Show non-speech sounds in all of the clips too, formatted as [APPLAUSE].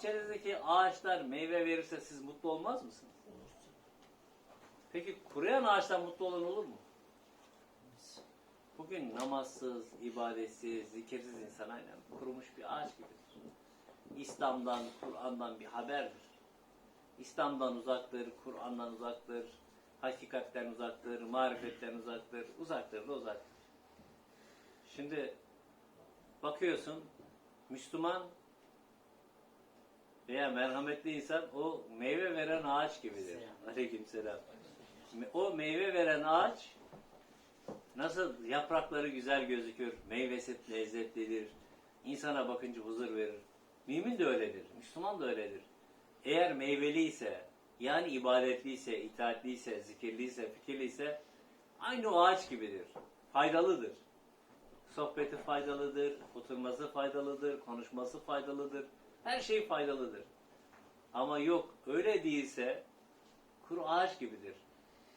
bahçenizdeki ağaçlar meyve verirse siz mutlu olmaz mısınız? Peki kuruyan ağaçtan mutlu olan olur mu? Bugün namazsız, ibadetsiz, zikirsiz insan aynen kurumuş bir ağaç gibidir. İslam'dan, Kur'an'dan bir haberdir. İslam'dan uzaktır, Kur'an'dan uzaktır, hakikatten uzaktır, marifetten uzaktır, uzaktır da uzaktır. Şimdi bakıyorsun Müslüman veya merhametli insan o meyve veren ağaç gibidir. Aleykümselam. O meyve veren ağaç nasıl yaprakları güzel gözükür, meyvesi lezzetlidir, insana bakınca huzur verir. Mümin de öyledir, Müslüman da öyledir. Eğer meyveliyse, yani ibadetliyse, itaatliyse, zikirliyse, fikirliyse aynı o ağaç gibidir. Faydalıdır. Sohbeti faydalıdır, oturması faydalıdır, konuşması faydalıdır. Her şey faydalıdır. Ama yok öyle değilse kuru ağaç gibidir.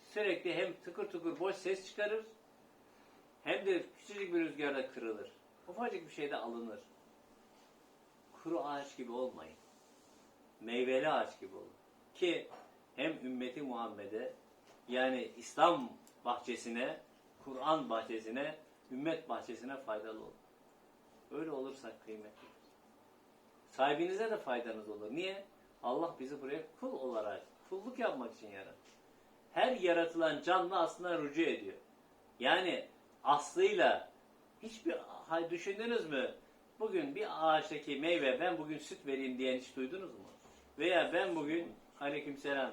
Sürekli hem tıkır tıkır boş ses çıkarır hem de küçücük bir rüzgarda kırılır. Ufacık bir şeyde alınır. Kuru ağaç gibi olmayın. Meyveli ağaç gibi olun. Ki hem ümmeti Muhammed'e yani İslam bahçesine, Kur'an bahçesine, ümmet bahçesine faydalı olun. Öyle olursak kıymetli. Sahibinize de faydanız olur. Niye? Allah bizi buraya kul olarak, kulluk yapmak için yarattı. Her yaratılan canlı aslında rücu ediyor. Yani aslıyla hiçbir düşündünüz mü? Bugün bir ağaçtaki meyve ben bugün süt vereyim diyen hiç duydunuz mu? Veya ben bugün aleykümselam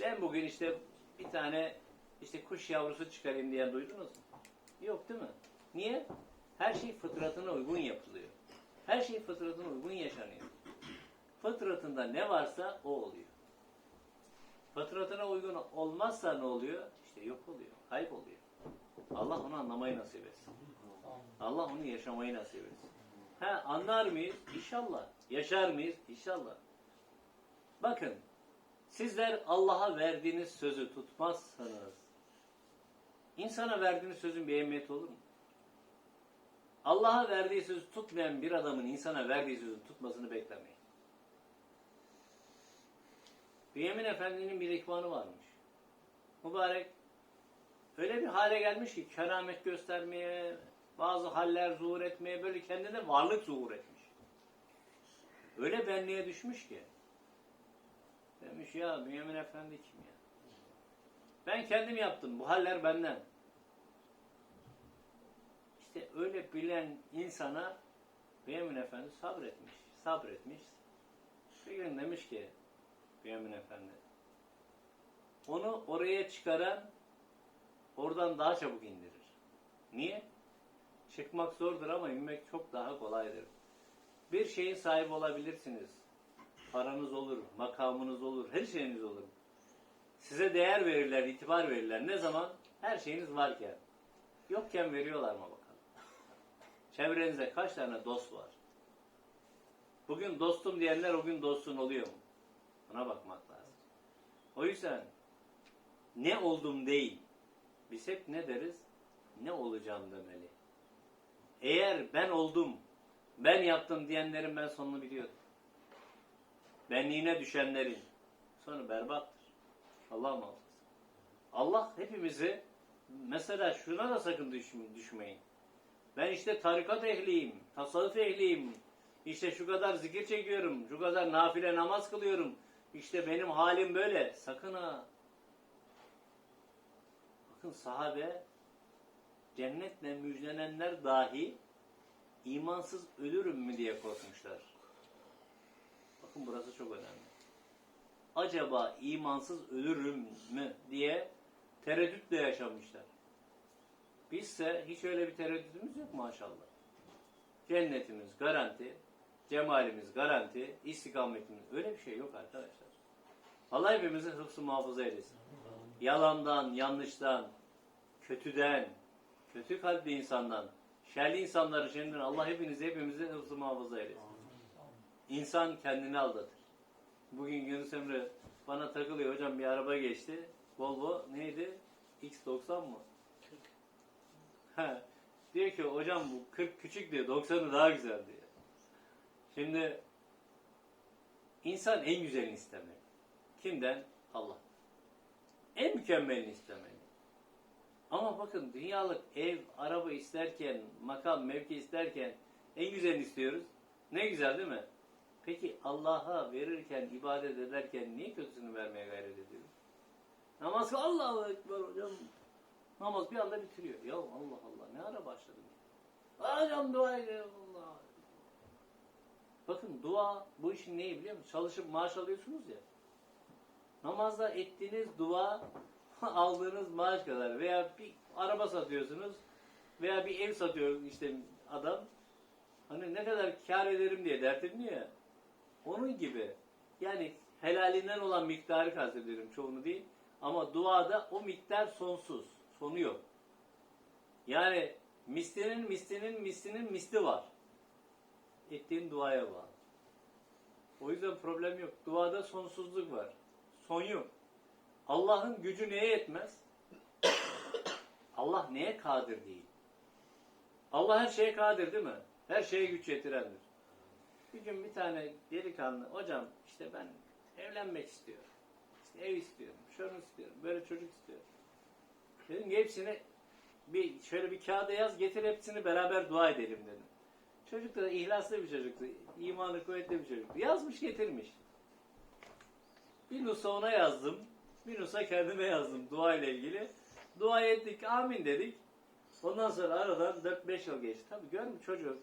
ben bugün işte bir tane işte kuş yavrusu çıkarayım diyen duydunuz mu? Yok değil mi? Niye? Her şey fıtratına uygun yapılıyor. Her şey fıtratına uygun yaşanıyor. Fıtratında ne varsa o oluyor. Fıtratına uygun olmazsa ne oluyor? İşte yok oluyor, kayıp oluyor. Allah onu anlamayı nasip etsin. Allah onu yaşamayı nasip etsin. Ha anlar mıyız? İnşallah. Yaşar mıyız? İnşallah. Bakın, sizler Allah'a verdiğiniz sözü tutmazsanız, insana verdiğiniz sözün bir ehemmiyeti olur mu? Allah'a verdiği sözü tutmayan bir adamın insana verdiği sözü tutmasını beklemeyin. Bünyamin Efendi'nin bir ikvanı varmış. Mübarek öyle bir hale gelmiş ki keramet göstermeye, bazı haller zuhur etmeye, böyle kendine varlık zuhur etmiş. Öyle benliğe düşmüş ki. Demiş ya Bünyamin Efendi kim ya? Ben kendim yaptım. Bu haller benden. İşte öyle bilen insana Bünyamin Efendi sabretmiş. Sabretmiş. Bir gün demiş ki Bünyamin Efendi onu oraya çıkaran oradan daha çabuk indirir. Niye? Çıkmak zordur ama inmek çok daha kolaydır. Bir şeyin sahibi olabilirsiniz. Paranız olur, makamınız olur, her şeyiniz olur. Size değer verirler, itibar verirler. Ne zaman? Her şeyiniz varken. Yokken veriyorlar mı? Çevrenizde kaç tane dost var? Bugün dostum diyenler o gün dostun oluyor mu? Buna bakmak lazım. O yüzden ne oldum değil. Biz hep ne deriz? Ne olacağım demeli. Eğer ben oldum, ben yaptım diyenlerin ben sonunu biliyorum. Benliğine düşenlerin sonu berbattır. Allah muhafaza. Allah hepimizi mesela şuna da sakın düşme- düşmeyin. Ben işte tarikat ehliyim, tasavvuf ehliyim, işte şu kadar zikir çekiyorum, şu kadar nafile namaz kılıyorum, işte benim halim böyle. Sakın ha. Bakın sahabe cennetle müjdelenenler dahi imansız ölürüm mü diye korkmuşlar. Bakın burası çok önemli. Acaba imansız ölürüm mü diye tereddütle yaşamışlar. Bizse hiç öyle bir tereddütümüz yok maşallah. Cennetimiz garanti, cemalimiz garanti, istikametimiz öyle bir şey yok arkadaşlar. Allah hepimizi hıfzı muhafaza eylesin. Yalandan, yanlıştan, kötüden, kötü kalpli insandan, şerli insanları şimdiden Allah hepinizi hepimizi hıfzı muhafaza eylesin. İnsan kendini aldatır. Bugün Yunus Emre bana takılıyor hocam bir araba geçti. Volvo neydi? X90 mı? Diyor ki hocam bu 40 küçük diyor 90'ı daha güzel diyor. Şimdi İnsan en güzelini istemeli. Kimden? Allah. En mükemmelini istemeli. Ama bakın dünyalık ev, araba isterken, makam, mevki isterken en güzelini istiyoruz. Ne güzel değil mi? Peki Allah'a verirken, ibadet ederken niye kötüsünü vermeye gayret ediyoruz? Namaz Allahu Ekber hocam. Namaz bir anda bitiriyor. Ya Allah Allah ne ara başladım? ya? Hocam dua Allah. Bakın dua bu işin neyi biliyor musunuz? Çalışıp maaş alıyorsunuz ya. Namazda ettiğiniz dua [LAUGHS] aldığınız maaş kadar veya bir araba satıyorsunuz veya bir ev satıyor işte adam hani ne kadar kar ederim diye dert ediniyor ya. Onun gibi yani helalinden olan miktarı kastediyorum çoğunu değil ama duada o miktar sonsuz sonu yok. Yani mislinin mislinin mislinin misli var. Ettiğin duaya bağlı. O yüzden problem yok. Duada sonsuzluk var. Son yok. Allah'ın gücü neye yetmez? [COUGHS] Allah neye kadir değil? Allah her şeye kadir değil mi? Her şeye güç yetirendir. Bir gün bir tane delikanlı, hocam işte ben evlenmek istiyorum. İşte ev istiyorum, şunu istiyorum, böyle çocuk istiyorum. Dedim ki hepsini bir şöyle bir kağıda yaz, getir hepsini beraber dua edelim dedim. Çocuk da ihlaslı bir çocuktu, imanı kuvvetli bir çocuktu. Yazmış getirmiş. Bir nusa ona yazdım. Bir nusa kendime yazdım dua ile ilgili. Dua ettik, amin dedik. Ondan sonra aradan 4-5 yıl geçti. Tabii görmüş çocuğu.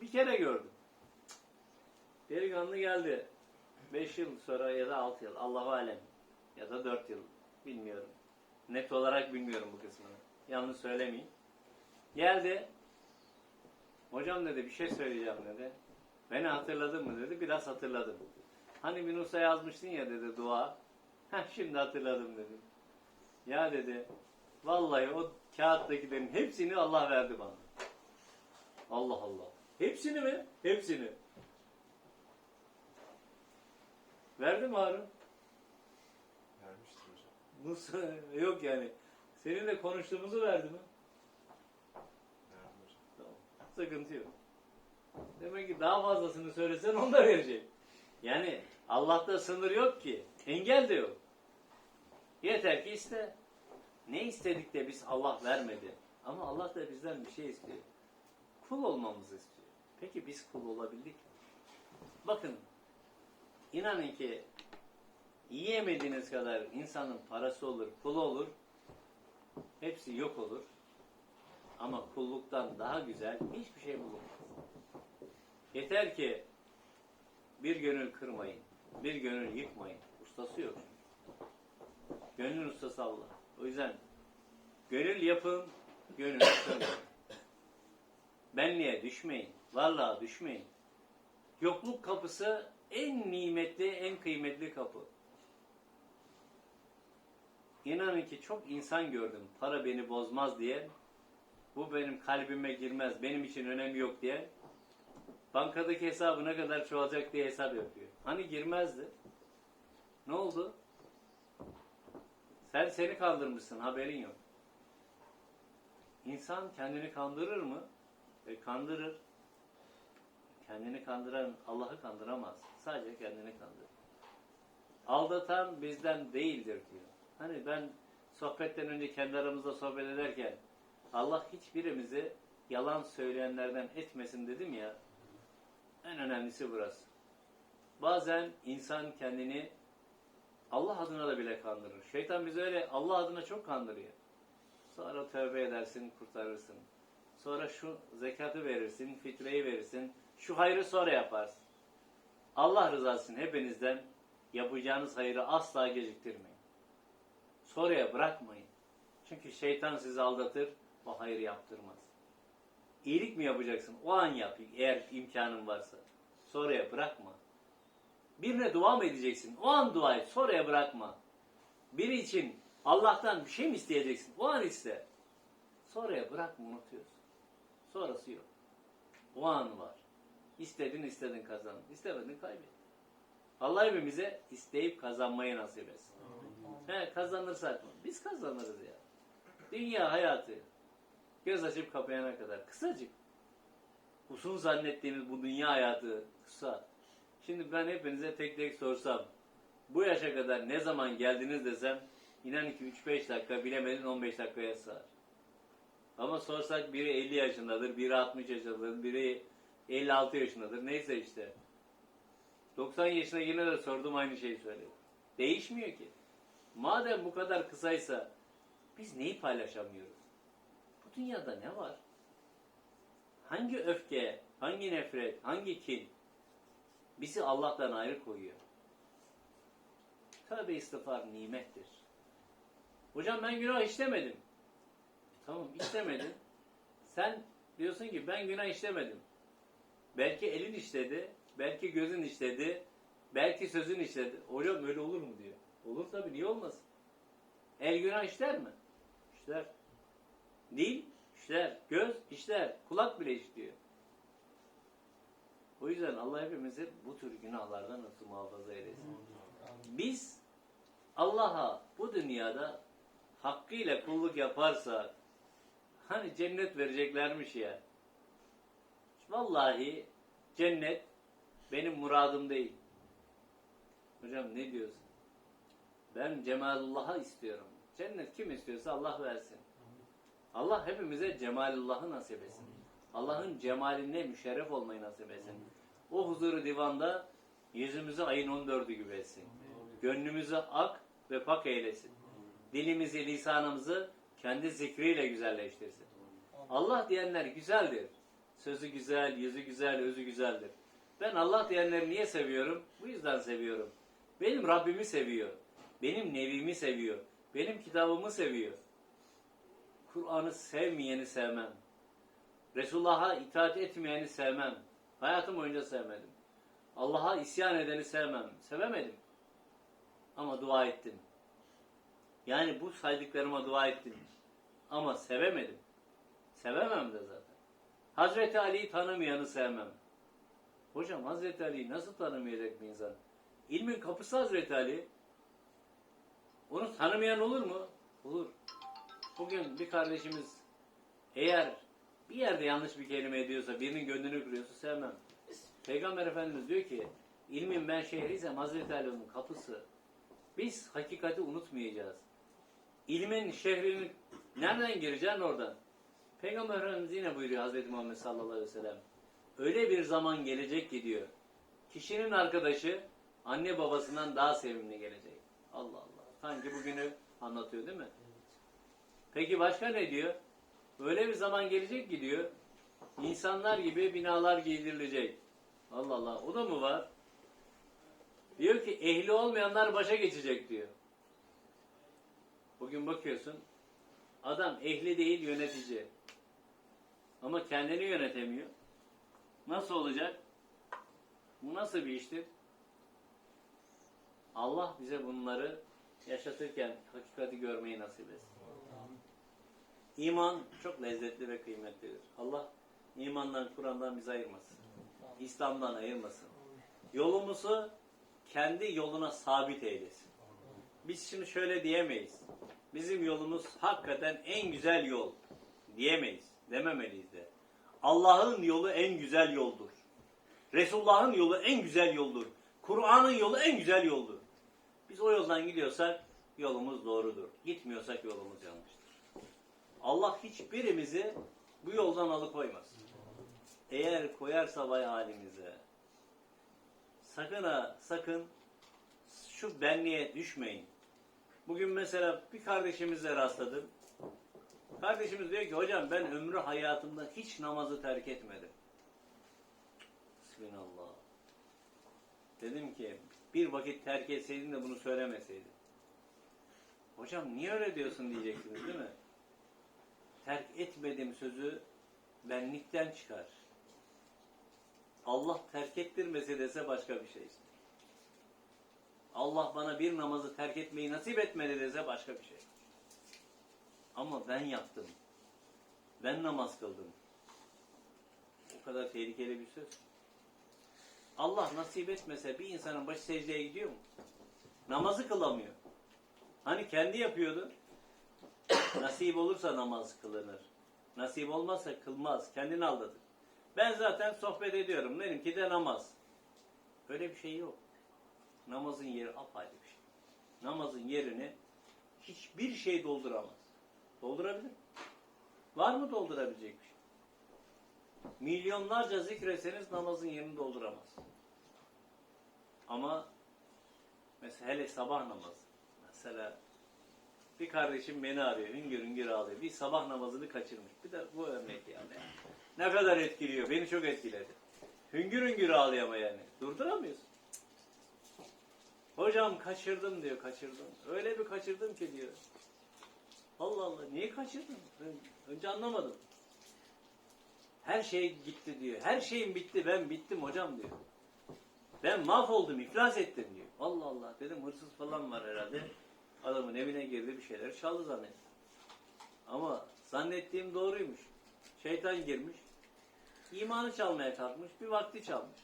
Bir kere gördüm. Delikanlı geldi. 5 yıl sonra ya da 6 yıl. Allahu alem. Ya da 4 yıl. Bilmiyorum. Net olarak bilmiyorum bu kısmını. Yanlış söylemeyeyim. Geldi. Hocam dedi bir şey söyleyeceğim dedi. Beni hatırladın mı dedi. Biraz hatırladım. Hani bir Nusa yazmıştın ya dedi dua. Heh şimdi hatırladım dedim. Ya dedi. Vallahi o kağıttakilerin hepsini Allah verdi bana. Allah Allah. Hepsini mi? Hepsini. Verdi mi Harun? Musa yok yani. Seninle konuştuğumuzu verdi mi? Tamam. Sıkıntı yok. Demek ki daha fazlasını söylesen onu da verecek. Yani Allah'ta sınır yok ki. Engel de yok. Yeter ki iste. Ne istedik de biz Allah vermedi. Ama Allah da bizden bir şey istiyor. Kul olmamızı istiyor. Peki biz kul olabildik mi? Bakın inanın ki yiyemediğiniz kadar insanın parası olur, pulu olur. Hepsi yok olur. Ama kulluktan daha güzel hiçbir şey bulunmaz. Yeter ki bir gönül kırmayın, bir gönül yıkmayın. Ustası yok. Gönlün ustası Allah. O yüzden gönül yapın, gönül kırmayın. Benliğe düşmeyin, varlığa düşmeyin. Yokluk kapısı en nimetli, en kıymetli kapı. İnanın ki çok insan gördüm. Para beni bozmaz diye. Bu benim kalbime girmez, benim için önemi yok diye. Bankadaki hesabı ne kadar çoğalacak diye hesap yapıyor. Hani girmezdi. Ne oldu? Sen seni kandırmışsın, haberin yok. İnsan kendini kandırır mı? E, kandırır. Kendini kandıran Allah'ı kandıramaz. Sadece kendini kandırır. Aldatan bizden değildir diyor. Hani ben sohbetten önce kendi aramızda sohbet ederken Allah hiçbirimizi yalan söyleyenlerden etmesin dedim ya. En önemlisi burası. Bazen insan kendini Allah adına da bile kandırır. Şeytan bizi öyle Allah adına çok kandırıyor. Sonra tövbe edersin, kurtarırsın. Sonra şu zekatı verirsin, fitreyi verirsin. Şu hayrı sonra yaparsın. Allah rızası için hepinizden yapacağınız hayrı asla geciktirmeyin. Sonraya bırakmayın. Çünkü şeytan sizi aldatır, o hayrı yaptırmaz. İyilik mi yapacaksın? O an yap eğer imkanın varsa. Sonraya bırakma. Birine dua mı edeceksin? O an dua et. Sonraya bırakma. Biri için Allah'tan bir şey mi isteyeceksin? O an iste. Sonraya bırakma unutuyorsun. Sonrası yok. O an var. İstedin istedin kazandın. İstemedin kaybettin. Allah hepimize isteyip kazanmayı nasip etsin. He, kazanırsak mı? Biz kazanırız ya. Dünya hayatı. Göz açıp kapayana kadar. Kısacık. Uzun zannettiğimiz bu dünya hayatı kısa. Şimdi ben hepinize tek tek sorsam, bu yaşa kadar ne zaman geldiniz desem, inan ki 3-5 dakika bilemedin 15 dakikaya sığar. Ama sorsak biri 50 yaşındadır, biri 60 yaşındadır, biri 56 yaşındadır. Neyse işte. 90 yaşına yine de sordum aynı şeyi söyledi. Değişmiyor ki. Madem bu kadar kısaysa biz neyi paylaşamıyoruz? Bu dünyada ne var? Hangi öfke, hangi nefret, hangi kin bizi Allah'tan ayrı koyuyor? Tövbe istiğfar nimettir. Hocam ben günah işlemedim. Tamam işlemedin. Sen diyorsun ki ben günah işlemedim. Belki elin işledi, belki gözün işledi, belki sözün işledi. Hocam öyle olur mu diyor. Olur tabii niye olmasın? El günah işler mi? İşler. Dil işler, göz işler, kulak bile işliyor. O yüzden Allah hepimizi bu tür günahlardan nasıl muhafaza eylesin. Biz Allah'a bu dünyada hakkıyla kulluk yaparsak hani cennet vereceklermiş ya. Vallahi cennet benim muradım değil. Hocam ne diyorsun? Ben cemalullah'a istiyorum. Cennet kim istiyorsa Allah versin. Allah hepimize cemalullah'ı nasip etsin. Allah'ın cemaline müşerref olmayı nasip etsin. O huzuru divanda yüzümüzü ayın 14'ü gibi etsin. Gönlümüzü ak ve pak eylesin. Dilimizi, lisanımızı kendi zikriyle güzelleştirsin. Allah diyenler güzeldir. Sözü güzel, yüzü güzel, özü güzeldir. Ben Allah diyenleri niye seviyorum? Bu yüzden seviyorum. Benim Rabbimi seviyor. Benim Nevimi seviyor. Benim kitabımı seviyor. Kur'an'ı sevmeyeni sevmem. Resulullah'a itaat etmeyeni sevmem. Hayatım boyunca sevmedim. Allah'a isyan edeni sevmem. Sevemedim. Ama dua ettim. Yani bu saydıklarıma dua ettim. Ama sevemedim. Sevemem de zaten. Hazreti Ali'yi tanımayanı sevmem. Hocam Hazreti Ali'yi nasıl tanımayacak bir insan? İlmin kapısı Hazreti Ali. Onu tanımayan olur mu? Olur. Bugün bir kardeşimiz eğer bir yerde yanlış bir kelime ediyorsa, birinin gönlünü kırıyorsa sevmem. Peygamber Efendimiz diyor ki, ilmin ben şehriysem Hazreti Ali onun kapısı. Biz hakikati unutmayacağız. İlmin şehrini nereden gireceksin oradan? Peygamber Efendimiz yine buyuruyor Hazreti Muhammed sallallahu aleyhi ve sellem. Öyle bir zaman gelecek ki diyor. Kişinin arkadaşı anne babasından daha sevimli gelecek. Allah Allah. Sanki bugünü anlatıyor değil mi? Peki başka ne diyor? Öyle bir zaman gelecek ki diyor. İnsanlar gibi binalar giydirilecek. Allah Allah. O da mı var? Diyor ki ehli olmayanlar başa geçecek diyor. Bugün bakıyorsun adam ehli değil yönetici. Ama kendini yönetemiyor. Nasıl olacak? Bu nasıl bir iştir? Allah bize bunları yaşatırken hakikati görmeyi nasip etsin. İman çok lezzetli ve kıymetlidir. Allah imandan, Kur'an'dan bizi ayırmasın. İslam'dan ayırmasın. Yolumuzu kendi yoluna sabit eylesin. Biz şimdi şöyle diyemeyiz. Bizim yolumuz hakikaten en güzel yol diyemeyiz. Dememeliyiz de. Allah'ın yolu en güzel yoldur. Resulullah'ın yolu en güzel yoldur. Kur'an'ın yolu en güzel yoldur. Biz o yoldan gidiyorsak yolumuz doğrudur. Gitmiyorsak yolumuz yanlıştır. Allah hiçbirimizi bu yoldan alıkoymasın. Eğer koyarsa vay halimize. Sakın ha sakın şu benliğe düşmeyin. Bugün mesela bir kardeşimizle rastladım. Kardeşimiz diyor ki hocam ben ömrü hayatımda hiç namazı terk etmedim. Bismillah. Dedim ki bir vakit terk etseydin de bunu söylemeseydin. Hocam niye öyle diyorsun diyeceksiniz değil mi? Terk etmedim sözü benlikten çıkar. Allah terk ettirmese dese başka bir şey. Allah bana bir namazı terk etmeyi nasip etmedi dese başka bir şey. Ama ben yaptım. Ben namaz kıldım. O kadar tehlikeli bir söz. Allah nasip etmese bir insanın başı secdeye gidiyor mu? Namazı kılamıyor. Hani kendi yapıyordu. Nasip olursa namaz kılınır. Nasip olmazsa kılmaz. Kendini aldatır. Ben zaten sohbet ediyorum. Benimki de namaz. Öyle bir şey yok. Namazın yeri apayrı bir şey. Namazın yerini hiçbir şey dolduramaz. Doldurabilir? Var mı doldurabilecek bir şey? Milyonlarca zikretseniz namazın yerini dolduramaz. Ama mesela hele sabah namazı. Mesela bir kardeşim beni arıyor, hüngür hüngür ağlıyor. Bir sabah namazını kaçırmış. Bir de bu örnek yani. Ne kadar etkiliyor, beni çok etkiledi. Hüngür hüngür ağlıyor ama yani. Durduramıyorsun. Hocam kaçırdım diyor, kaçırdım. Öyle bir kaçırdım ki diyor. Allah Allah, niye kaçırdın? Ben önce anlamadım. Her şey gitti diyor. Her şeyim bitti, ben bittim hocam diyor. Ben mahvoldum, iflas ettim diyor. Allah Allah dedim hırsız falan var herhalde. Adamın evine girdi bir şeyler çaldı zannettim. Ama zannettiğim doğruymuş. Şeytan girmiş. imanı çalmaya kalkmış. Bir vakti çalmış.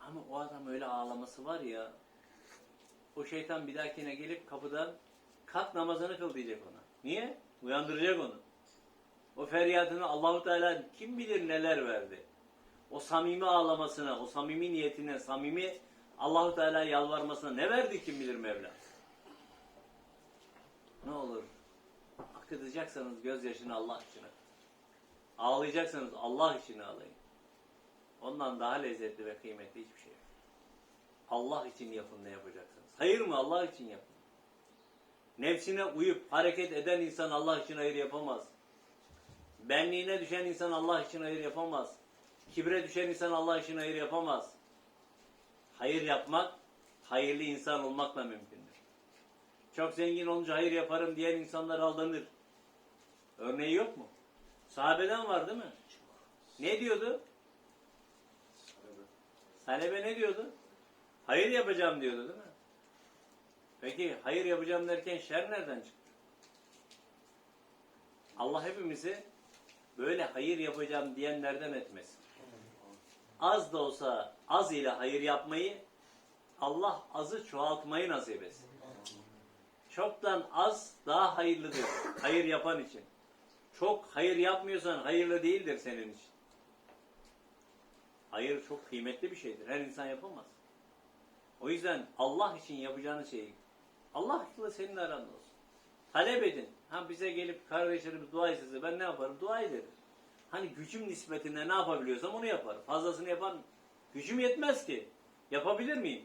Ama o adam öyle ağlaması var ya. O şeytan bir dahakine gelip kapıdan kalk namazını kıl diyecek ona. Niye? Uyandıracak onu. O feryadını Allahu Teala kim bilir neler verdi. O samimi ağlamasına, o samimi niyetine, samimi Allahu Teala yalvarmasına ne verdi kim bilir Mevla. Ne olur akıtacaksanız gözyaşını Allah için. Ağlayacaksanız Allah için ağlayın. Ondan daha lezzetli ve kıymetli hiçbir şey yok. Allah için yapın ne yapacaksınız. Hayır mı? Allah için yapın. Nefsine uyup hareket eden insan Allah için hayır yapamaz. Benliğine düşen insan Allah için hayır yapamaz. Kibre düşen insan Allah için hayır yapamaz. Hayır yapmak, hayırlı insan olmakla mümkündür. Çok zengin olunca hayır yaparım diyen insanlar aldanır. Örneği yok mu? Sahabeden var değil mi? Ne diyordu? Salebe ne diyordu? Hayır yapacağım diyordu değil mi? Peki hayır yapacağım derken şer nereden çıktı? Allah hepimizi böyle hayır yapacağım diyenlerden etmesin. Az da olsa az ile hayır yapmayı Allah azı çoğaltmayı nasip etsin. Çoktan az daha hayırlıdır hayır yapan için. Çok hayır yapmıyorsan hayırlı değildir senin için. Hayır çok kıymetli bir şeydir. Her insan yapamaz. O yüzden Allah için yapacağınız şeyi Allah'la senin aranda olsun. Talep edin. Ha bize gelip kardeşlerimiz dua istese ben ne yaparım? Dua ederim. Hani gücüm nispetinde ne yapabiliyorsam onu yaparım. Fazlasını yapar mı? Gücüm yetmez ki. Yapabilir miyim?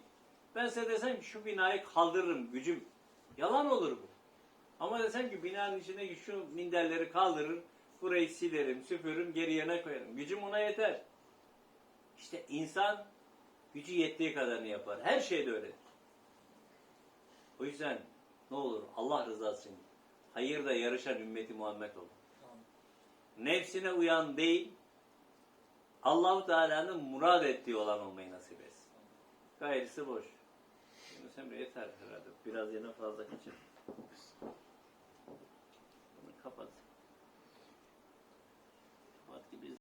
Ben size desem şu binayı kaldırırım gücüm. Yalan olur bu. Ama desem ki binanın içindeki şu minderleri kaldırır, burayı silerim, süpürürüm, geri yerine koyarım. Gücüm ona yeter. İşte insan gücü yettiği kadarını yapar. Her şeyde öyledir. O yüzden ne olur Allah rızası için hayırda yarışan ümmeti Muhammed olun. Nefsine uyan değil, Allahu Teala'nın murad ettiği olan olmayı nasip etsin. Gayrısı boş. Yunus Emre yeter herhalde. Biraz yine fazla kaçır. Bunu kapat.